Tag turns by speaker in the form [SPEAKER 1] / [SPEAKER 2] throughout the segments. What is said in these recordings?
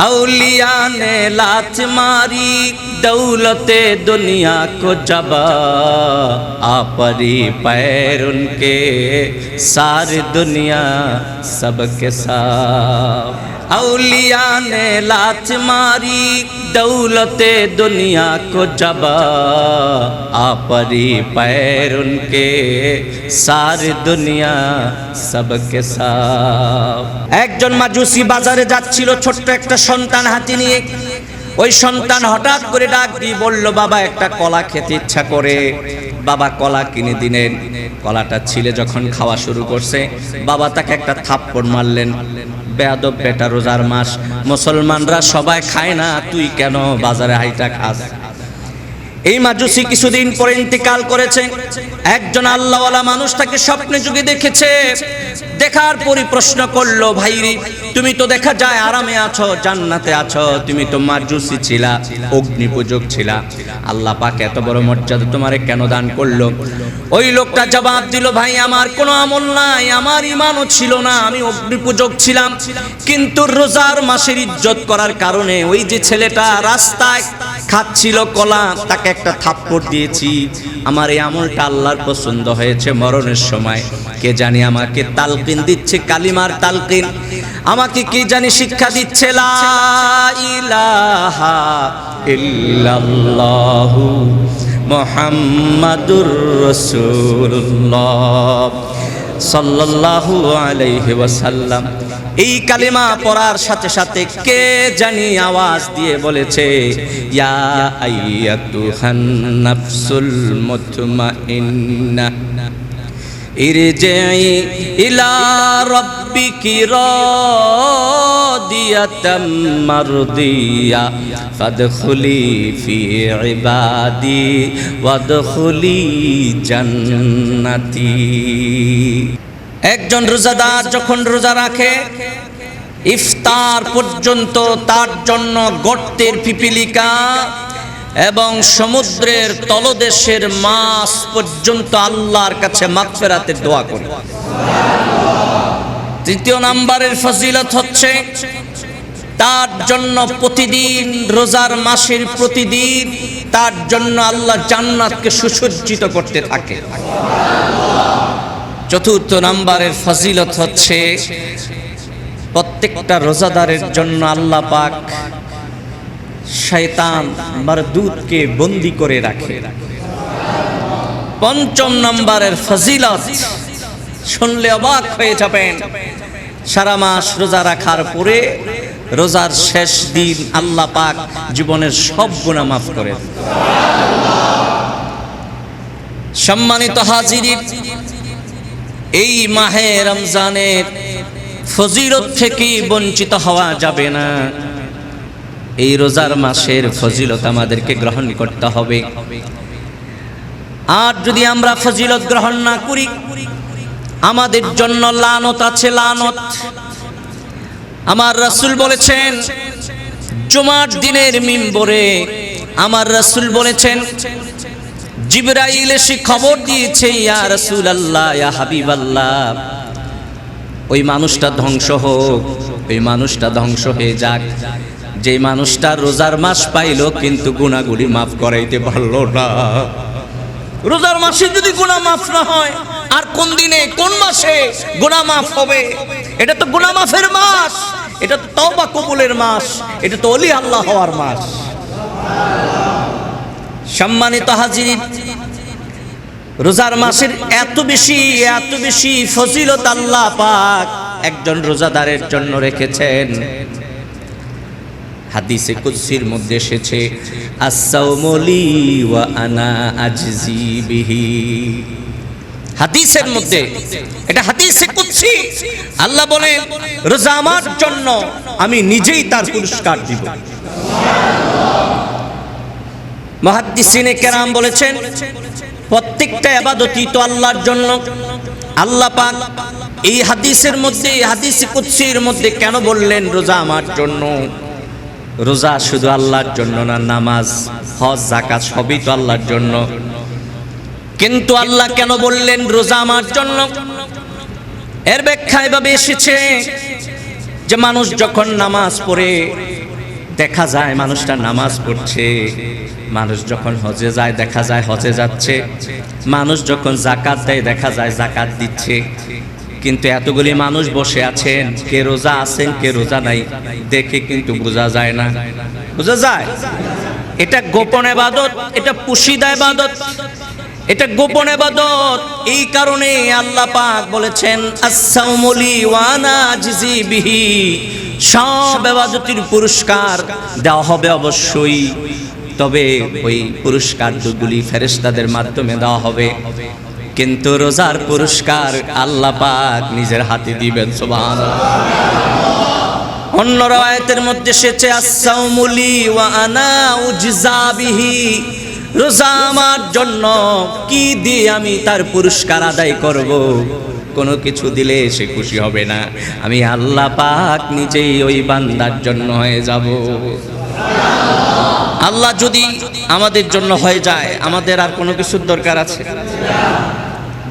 [SPEAKER 1] औलिया ने लाच मारी, दौलते दुनिया को जबा। आपरी पैर उनके, सारी दुनिया सबके साथ औलिया ने लात मारी दौलते दुनिया को जबा आपरी पैर उनके सारी दुनिया सबके साथ একজন মাজুসি বাজারে যাচ্ছিল ছোট্ট একটা সন্তান হাতি নিয়ে ওই সন্তান হঠাৎ করে ডাক দিয়ে বলল বাবা একটা কলা খেতে ইচ্ছা করে বাবা কলা কিনে দিলেন কলাটা ছিলে যখন খাওয়া শুরু করছে বাবা তাকে একটা থাপ্পড় মারলেন বেয়াদব বেটা রোজার মাস। মুসলমানরা সবাই খায় না তুই কেন বাজারে হাইটা খাস? এই মাজুসি কিছুদিন পরে ইন্তেকাল করেছে। একজন আল্লাহওয়ালা মানুষ তাকে স্বপ্নে যুগে দেখেছে। দেখার পরই প্রশ্ন করল, ভাইরি, তুমি তো দেখা যায় আরামে আছো, জান্নাতে আছো, তুমি তো মাজুসি ছিলা অগ্নি পূজক ছিলা। আল্লাহ পাক এত বড় মর্যাদা তোমারে কেন দান করল? ওই লোকটা জবাব দিল, ভাই, আমার কোনো আমল নাই, আমার ইমানও ছিল না, আমি অগ্নি পূজক ছিলাম। কিন্তু রোজার মাসের ইজ্জত করার কারণে ওই যে ছেলেটা রাস্তায় খাচ্ছিল কলা, তাকে একটা থাপ্পড় দিয়েছি। আমার এই আমলটা আল্লাহর পছন্দ হয়েছে মরণের সময়। কে জানি আমাকে তালকিন দিচ্ছে, কালিমার তালকিন। আমাকে কি জানি শিক্ষা দিচ্ছে, লা ইলাহা ইল্লাল্লাহু মুহাম্মাদুর রাসূলুল্লাহ। সাল্লাল্লাহু আলাইহি ওয়াসাল্লাম। এই কালিমা পড়ার সাথে সাথে কে জানি আওয়াজ দিয়ে বলেছে, ইয়া আইয়াতুহান নাফসুল মুতমাইন্না ইরজিই ইলা রাব্বিকি মারদিয়া ফি ইবাদি ওয়াদখুলি জান্নাতি একজন রোজাদার যখন রোজা রাখে, ইফতার পর্যন্ত তার জন্য গর্তের পিপিলিকা এবং সমুদ্রের তলদেশের মাছ পর্যন্ত আল্লাহর কাছে মাগফিরাতের দোয়া করে। তৃতীয় নাম্বারের ফজিলত হচ্ছে তার জন্য প্রতিদিন, রোজার মাসের প্রতিদিন তার জন্য আল্লাহ জান্নাতকে সুসজ্জিত করতে থাকে। চতুর্থ নাম্বারের ফজিলত হচ্ছে প্রত্যেকটা রোজাদারের জন্য আল্লাহ পাক শয়তান মারদুদকে বন্দি করে রাখে। পঞ্চম নম্বরের ফজিলত শুনলে অবাক হয়ে যাবেন। সারা মাস রোজা রাখার পরে রোজার শেষ দিন আল্লাহ পাক জীবনের সব গুণা মাফ করে সম্মানিত হাজিরি এই মাহে রমজানের ফজিলত থেকে বঞ্চিত হওয়া যাবে না। এই রোজার মাসের ফজিলত আমাদেরকে গ্রহণ করতে হবে। আর যদি আমরা ফজিলত গ্রহণ না করি আমাদের জন্য লানত আছে লানত। আমার রাসূল বলেছেন, জুমার দিনের মিম্বরে আমার রাসূল বলেছেন, জিবরাইল এসে খবর দিয়েছে, ইয়া রাসূল আল্লাহ ইয়া হাবিব আল্লাহ ওই মানুষটা ধ্বংস হোক, ওই মানুষটা ধ্বংস হয়ে যাক। যে মানুষটা রোজার মাস পাইলো, কিন্তু গুণাগুলি মাফ করাইতে পারল না। রোজার মাসে যদি গুণা মাফ না হয় আর কোন দিনে, কোন মাসে গুণা মাফ হবে? এটা তো গুণা মাফের মাস। এটা তো তওবা কবুলের মাস। এটা তো অলি আল্লাহ হওয়ার মাস। সম্মানিত হাজির রোজার মাসের এত বেশি এত বেশি ফজিলত আল্লাহ পাক একজন রোজাদারের জন্য রেখেছেন। হাদিসে কুদসির মধ্যে এসেছে আসাউমলি ওয়া আনা আজজি বিহি। হাদিসের মধ্যে, এটা হাদিসে কুদসি। আল্লাহ বলেন, রোজা আমার জন্য আমি নিজেই তার পুরস্কার দিব। মহাদ্দিসিনে কেরাম বলেছেন, প্রত্যেকটা আবাদতই তো আল্লাহর জন্য। আল্লাহ পাক এই হাদিসের মধ্যে হাদিস কুৎসির মধ্যে কেন বললেন রোজা আমার জন্য? রোজা শুধু আল্লাহর জন্য না, নামাজ, হজ জাকাত সবই তো আল্লাহর জন্য। কিন্তু আল্লাহ কেন বললেন রোজা আমার জন্য? এর ব্যাখ্যা এভাবে এসেছে যে মানুষ যখন নামাজ পড়ে, দেখা যায় মানুষটা নামাজ পড়ছে, মানুষ যখন হজে যায় দেখা যায় হজে যাচ্ছে, মানুষ যখন জাকাত দেয় দেখা যায় জাকাত দিচ্ছে। কিন্তু এতগুলি মানুষ বসে আছেন, কে রোজা আছেন, কে রোজা নাই, দেখে কিন্তু বোঝা যায় না। বোঝা যায়? এটা গোপন এবাদত এটা পুশিদা এবাদত এটা গোপন এবাদত এই কারণে আল্লাহ পাক বলেছেন আসাউমুলি ওয়ানা জিজি বিহি। সব এবাদতির পুরস্কার দেওয়া হবে অবশ্যই। তবে ওই পুরস্কারগুলি ফেরেশতাদের মাধ্যমে দেওয়া হবে। কিন্তু রোজার পুরস্কার আল্লাহ পাক নিজের হাতে দিবেন, সুবহানাল্লাহ। অন্য রায়তের মধ্যে এসেছে আসাউমুলি ওয়া আনা উজজা বিহি। রোজা আমার জন্য কি দিয়ে আমি তার পুরস্কার আদায় করব? কোনো কিছু দিলে সে খুশি হবে না। আমি আল্লাহ পাক নিজেই ওই বান্দার জন্য হয়ে যাব। আল্লাহ যদি আমাদের জন্য হয়ে যায়, আমাদের আর কোনো কিছুর দরকার আছে?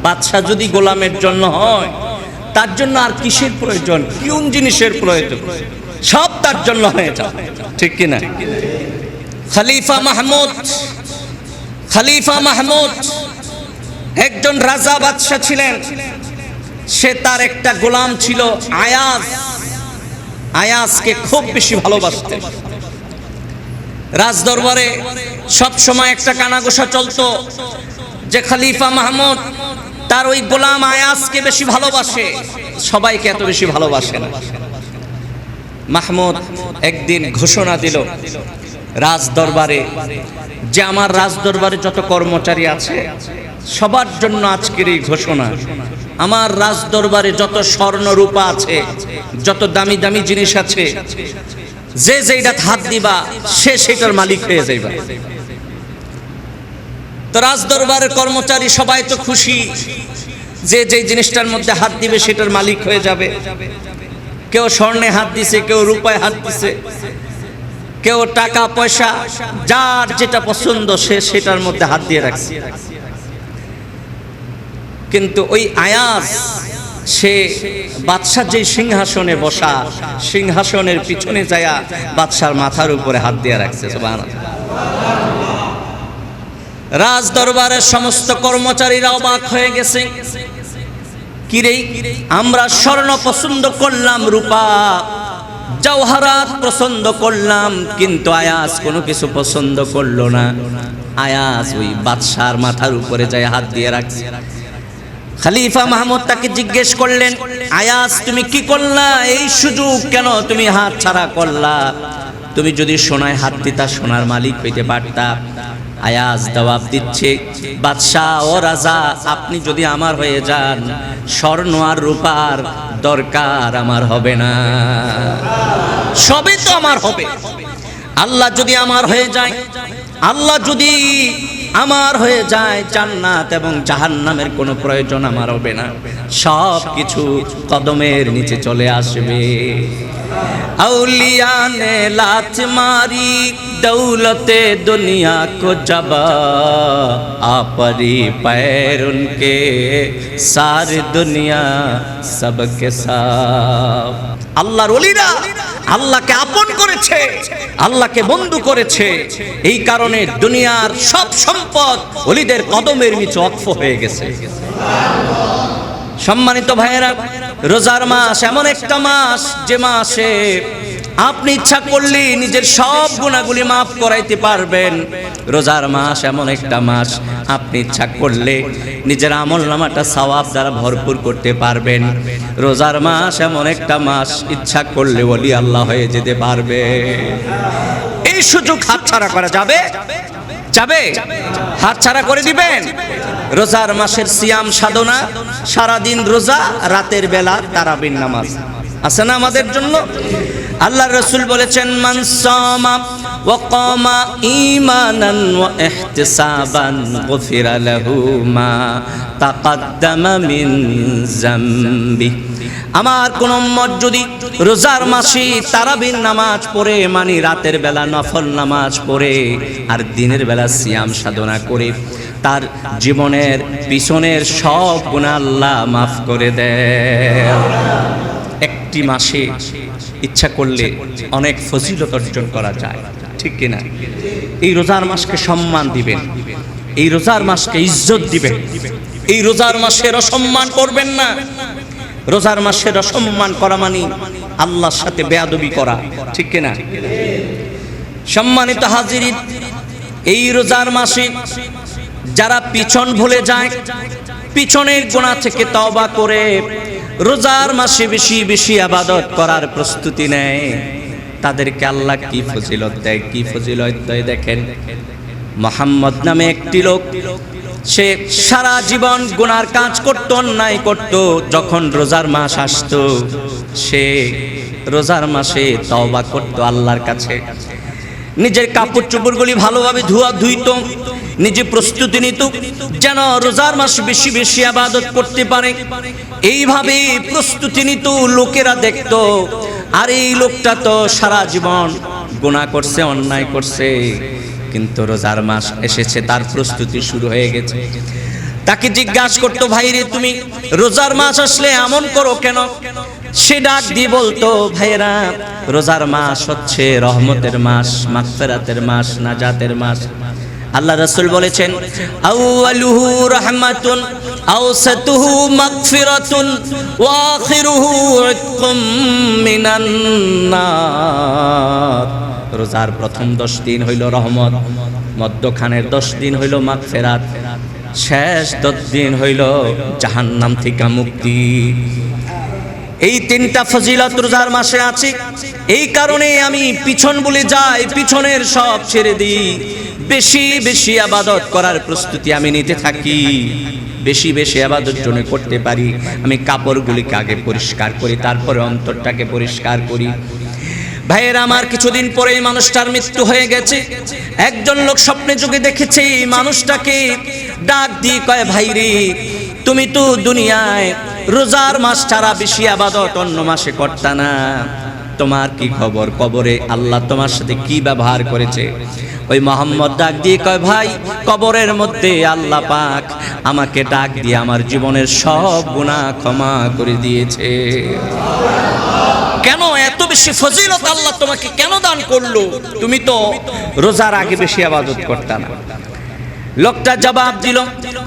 [SPEAKER 1] বাদশাহ যদি গোলামের জন্য হয়, তার জন্য আর কিসের প্রয়োজন? কোন জিনিসের প্রয়োজন? সব তার জন্য হয়ে যাবে। ঠিক কিনা? খলিফা মাহমুদ খলিফা মাহমুদ একজন রাজা বাদশাহ ছিলেন। সে তার একটা গোলাম ছিল আয়াজ। আয়াজকে খুব বেশি ভালোবাসতেন রাজদরবারে সব সময় একটা কানাঘোষা চলতো যে খালিফা মাহমুদ তার ওই গোলাম আয়াজকে বেশি ভালোবাসে। সবাইকে এত বেশি ভালোবাসে না। মাহমুদ একদিন ঘোষণা দিল রাজ দরবারে যে আমার রাজ দরবারে যত কর্মচারী আছে, সবার জন্য আজকের এই ঘোষণা, আমার রাজ দরবারে যত স্বর্ণ রূপা আছে, যত দামি দামি জিনিস আছে, যে যেটা হাত দিবা, সে সেটার মালিক হয়ে যাইবা। তো রাজ দরবারের কর্মচারী সবাই তো খুশি যে যে জিনিসটার মধ্যে হাত দিবে, সেটার মালিক হয়ে যাবে। কেউ স্বর্ণে হাত দিছে, কেউ রূপায় হাত দিছে। কেউ টাকা, পয়সা, যার যেটা পছন্দ সে সেটার মধ্যে হাত দিয়ে রাখছে। কিন্তু ওই আয়াস সে বাদশার যে সিংহাসনে বসা, সিংহাসনের পিছনে যায়া বাদশার মাথার উপরে হাত দিয়ে রাখছে রাজ দরবারের সমস্ত কর্মচারীরা অবাক হয়ে গেছে। কিরে, আমরা স্বর্ণ পছন্দ করলাম রূপা। জওহারাত পছন্দ করলাম, কিন্তু আয়াস কোনো কিছু পছন্দ করল না। আয়াস ওই বাদশার মাথার উপরে যায় হাত দিয়ে রাখছে। খালিফা মাহমুদ তাকে জিজ্ঞেস করলেন আয়াস তুমি কি করলা? এই সুযোগ কেন তুমি হাত ছাড়া করলা? তুমি যদি সোনায় হাত দিতা, সোনার মালিক হইতে পারতা। আয়াজ জবাব দিচ্ছে, বাদশাহ, ও রাজা, আপনি যদি আমার হয়ে যান, স্বর্ণ আর রূপার দরকার আমার হবে না। সবই তো আমার হবে। আল্লাহ যদি আমার হয়ে যায়, আল্লাহ যদি আমার হয়ে যায় জান্নাত এবং জাহান্নামের কোনো প্রয়োজন আমার হবে না সব কিছু কদমের নিচে চলে আসবে औलिया ने लात मारी दौलत दुनिया को जबा आपरी पैर उनके सारी दुनिया सबके साथ আল্লাহর ওলিরা আল্লাহকে আপন করেছে, আল্লাহকে বন্ধু করেছে। এই কারণে দুনিয়ার সব সম্পদ অলিদের কদমের নিচে অক্ষ হয়ে গেছে। সম্মানিত ভাইয়েরা, রোজার মাস এমন একটা মাস যে মাসে আপনি ইচ্ছা করলে নিজের সব গুণাগুলি মাফ করাইতে পারবেন। রোজার মাস এমন একটা মাস, আপনি ইচ্ছা করলে নিজের আমল নামাটা সওয়াব দ্বারা ভরপুর করতে পারবেন। রোজার মাস এমন একটা মাস, ইচ্ছা করলে বলি আল্লাহ হয়ে যেতে পারবে। এই সুযোগ হাতছাড়া করা যাবে? যাবে? হাত ছাড়া করে দিবেন? রোজার মাসের সিয়াম সাধনা, সারাদিন রোজা, রাতের বেলা তারাবিন নামাজ। আছে না আমাদের জন্য? আল্লাহ রসুল বলেছেন মা আমার কোন যদি রোজার মাসি তারাবিন নামাজ পড়ে মানে রাতের বেলা নফল নামাজ পড়ে আর দিনের বেলা সিয়াম সাধনা করে, তার জীবনের পিছনের সব গুণাল্লাহ মাফ করে দেয় একটি মাসে ইচ্ছা করলে অনেক ফজিলত অর্জন করা যায়। ঠিক কিনা? এই রোজার মাসকে সম্মান দিবেন। এই রোজার মাসকে ইজ্জত দিবেন। এই রোজার মাসের অসম্মান করবেন না। রোজার মাসের অসম্মান করা মানে আল্লাহর সাথে বেয়াদবি করা। ঠিক কিনা? সম্মানিত হাজিরিন, এই রোজার মাসে যারা পিছন ভুলে যায়, পিছনের গোনা থেকে তওবা করে রোজার মাসে বেশি বেশি আবাদত করার প্রস্তুতি নেয়। তাদেরকে আল্লাহ কি ফজিলত দেয়, কি ফজিলত দেয় দেখেন। মোহাম্মদ নামে একটি লোক, সে সারা জীবন গুনার কাজ করত, অন্যায় করত, যখন রোজার মাস আসতো, সে রোজার মাসে তওবা করত আল্লাহর কাছে। নিজের কাপড় চোপড়গুলি ভালোভাবে ধোয়া ধুইত নিজে প্রস্তুতি নিত, যেন রোজার মাস বেশি বেশি আবাদত করতে পারে। এইভাবে প্রস্তুতি নিত, লোকেরা দেখত, আর এই লোকটা তো সারা জীবন গুণা করছে, অন্যায় করছে। কিন্তু রোজার মাস এসেছে, তার প্রস্তুতি শুরু হয়ে গেছে। তাকে জিজ্ঞাসা করতো, ভাই রে, তুমি রোজার মাস আসলে এমন করো কেন? সে ডাক দিয়ে বলতো ভাইরা রোজার মাস হচ্ছে রহমতের মাস, মাগফিরাতের মাস, নাজাতের মাস। আল্লাহ রসুল বলেছেন রোজার প্রথম দশ দিন হইল রহমত, মধ্যখানের দশ দিন হইল মাগফিরাত, শেষ দশ দিন হইল জাহান্নাম থেকে মুক্তি। এই তিনটা ফজিলত রোজার মাসে আছে, এই কারণে আমি পিছন বলে যাই, পিছনের সব ছেড়ে দিই। বেশি বেশি আবাদত করার প্রস্তুতি আমি নিতে থাকি। বেশি বেশি আবাদত জন্য করতে পারি। আমি কাপড়গুলিকে আগে পরিষ্কার করি, তারপরে অন্তরটাকে পরিষ্কার করি। ভাইয়ের, আমার কিছুদিন পরে মানুষটার মৃত্যু হয়ে গেছে। একজন লোক স্বপ্নে যুগে দেখেছে মানুষটাকে। ডাক দিয়ে কয়, ভাই রে, তুমি তো দুনিয়ায় রোজার মাস ছাড়া বেশি আবাদত অন্য মাসে করতা না। তোমার কি খবর? কবরে আল্লাহ তোমার সাথে কি ব্যবহার করেছে? ওই মোহাম্মদ ডাক দিয়ে কয়, ভাই, কবরের মধ্যে আল্লাহ পাক আমাকে ডাক দিয়ে আমার জীবনের সব গুনাহ ক্ষমা করে দিয়েছে। কেন এত বেশি ফজিলত আল্লাহ তোমাকে কেন দান করল? তুমি তো রোজার আগে বেশি আবাদত করতে না। লোকটা জবাব দিল,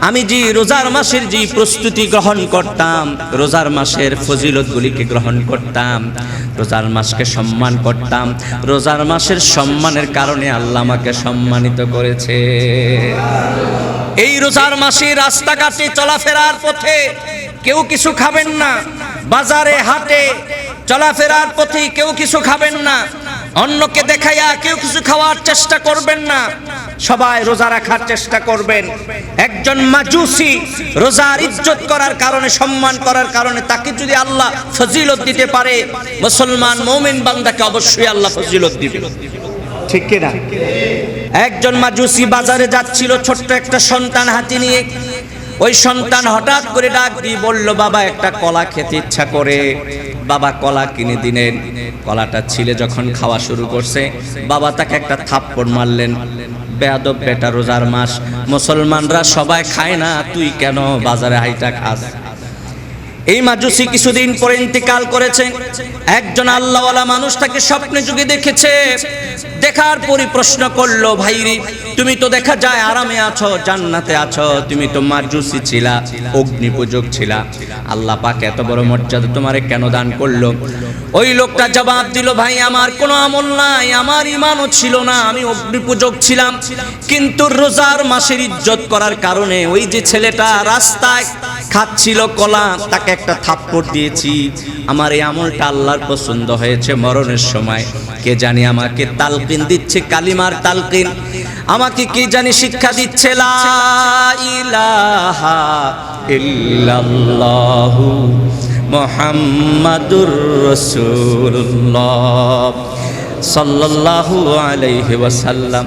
[SPEAKER 1] আমি যে রোজার মাসের যে প্রস্তুতি গ্রহণ করতাম, রোজার মাসের ফজিলতগুলিকে গ্রহণ করতাম, রোজার মাসকে সম্মান করতাম, রোজার মাসের সম্মানের কারণে আল্লাহ আমাকে সম্মানিত করেছে। এই রোজার মাসে রাস্তাঘাটে চলাফেরার পথে কেউ কিছু খাবেন না, বাজারে, হাটে চলাফেরার পথে কেউ কিছু খাবেন না অন্যকে দেখাইয়া কেউ কিছু খাওয়ার চেষ্টা করবেন না। সবাই রোজা রাখার চেষ্টা করবেন। একজন মাজুসি রোজার ইজ্জত করার কারণে সম্মান করার কারণে তাকে যদি আল্লাহ ফজিলত দিতে পারে মুসলমান মৌমিন বান্দাকে অবশ্যই আল্লাহ ফজিলত দিবে। ঠিক কিনা? একজন মাজুসি বাজারে যাচ্ছিল ছোট্ট একটা সন্তান হাতে নিয়ে। ওই সন্তান হঠাৎ করে ডাক দিয়ে বলল বাবা একটা কলা খেতে ইচ্ছা করে। বাবা কলা কিনে দিলেন। কলাটা ছিলে যখন খাওয়া শুরু করছে, বাবা তাকে একটা থাপ্পড় মারলেন। বেয়াদব বেটা রোজার মাস, মুসলমানরা সবাই খায় না, তুই কেন বাজারে হাইটা খাস? এই মাজুসি কিছুদিন পরে ইন্তেকাল করেছে। একজন আল্লাহওয়ালা মানুষ তাকে স্বপ্নে যুগে দেখেছে। দেখার পরই প্রশ্ন করল, ভাইরি, তুমি তো দেখা যায় আরামে আছো, জান্নাতে আছো, তুমি তো মাজুসি ছিলা অগ্নি পূজক ছিলা। আল্লাহ পাক এত বড় মর্যাদা তোমারে কেন দান করল? ওই লোকটা জবাব দিল, ভাই, আমার কোনো আমল নাই, আমার ইমানও ছিল না, আমি অগ্নি পূজক ছিলাম। কিন্তু রোজার মাসের ইজ্জত করার কারণে ওই যে ছেলেটা রাস্তায় খাচ্ছিল কলা, তাকে একটা থাপ্পড় দিয়েছি। আমার এই আমলটা আল্লাহর পছন্দ হয়েছে মরণের সময়। কে জানি আমাকে তালকিন দিচ্ছে, কালিমার তালকিন। আমাকে কে জানি শিক্ষা দিচ্ছে, লা ইলাহা ইল্লাল্লাহু মুহাম্মাদুর রাসূলুল্লাহ সাল্লাল্লাহু আলাইহি ওয়াসাল্লাম।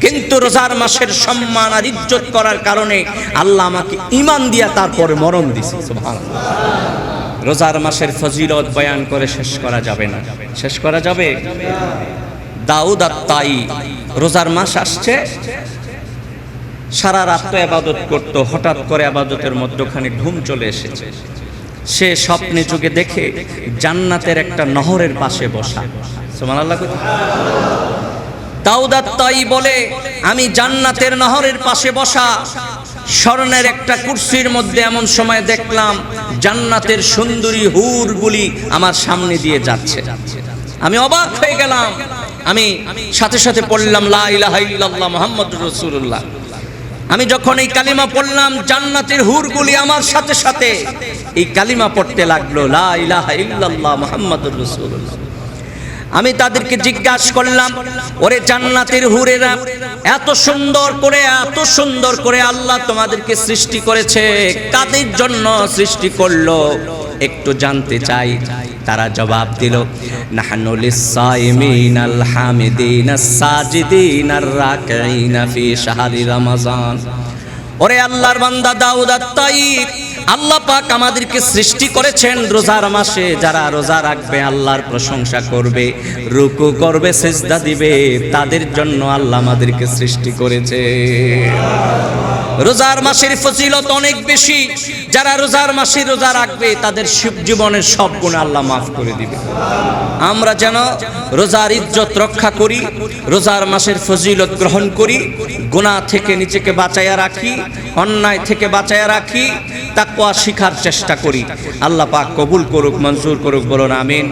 [SPEAKER 1] কিন্তু রোজার মাসের সম্মান আর ইজ্জত করার কারণে আল্লাহ আমাকে ইমান দিয়া তারপরে মরণ দিছে রোজার মাসের ফজিলত বয়ান করে শেষ করা যাবে না। শেষ করা যাবে? দাউদ আর তাই রোজার মাস আসছে। সারা রাত আবাদত করত, হঠাৎ করে আবাদতের মধ্যখানে ঘুম চলে এসেছে। সে স্বপ্নে যুগে দেখে জান্নাতের একটা নহরের পাশে বসা। সুবহানাল্লাহ কোথায়? দাউদ আর তাই বলে, আমি জান্নাতের নহরের পাশে বসা, স্বর্ণের একটা কুর্সির মধ্যে এমন সময় দেখলাম জান্নাতের সুন্দরী হুরগুলি আমার সামনে দিয়ে যাচ্ছে। আমি অবাক হয়ে গেলাম। আমি সাথে সাথে পড়লাম, লা ইলাহা ইল্লাল্লাহ মুহাম্মাদুর রাসূলুল্লাহ। আমি যখন এই কালিমা পড়লাম, জান্নাতের হুরগুলি আমার সাথে সাথে এই কালিমা পড়তে লাগল, লা ইলাহা ইল্লাল্লাহ মুহাম্মাদুর রাসূলুল্লাহ। আমি তাদেরকে জিজ্ঞাসা করলাম, ওরে জান্নাতের হুরেরা, এত সুন্দর করে, এত সুন্দর করে আল্লাহ তোমাদেরকে সৃষ্টি করেছে, কাদের জন্য সৃষ্টি করল? একটু জানতে চাই, তারা জবাব দিল ওরে আল্লাহর বান্দা দাউদ আত-তাইব আল্লাহ পাক আমাদেরকে সৃষ্টি করেছেন রোজার মাসে, যারা রোজা রাখবে, আল্লাহর প্রশংসা করবে, রুকু করবে, সেজদা দিবে, তাদের জন্য আল্লাহ আমাদেরকে সৃষ্টি করেছে। রোজার মাসের ফজিলত অনেক বেশি। যারা রোজার মাসে রোজা রাখবে, তাদের শিব জীবনের সব গুণ আল্লাহ মাফ করে দিবে। আমরা যেন রোজার ইজ্জত রক্ষা করি, রোজার মাসের ফজিলত গ্রহণ করি, গুনাহ থেকে নিজেকে বাঁচাইয়া রাখি, অন্যায় থেকে বাঁচাইয়া রাখি তাকওয়া শিখার চেষ্টা করি। আল্লাহ পাক কবুল করুক মঞ্জুর করুক বলুন আমিন।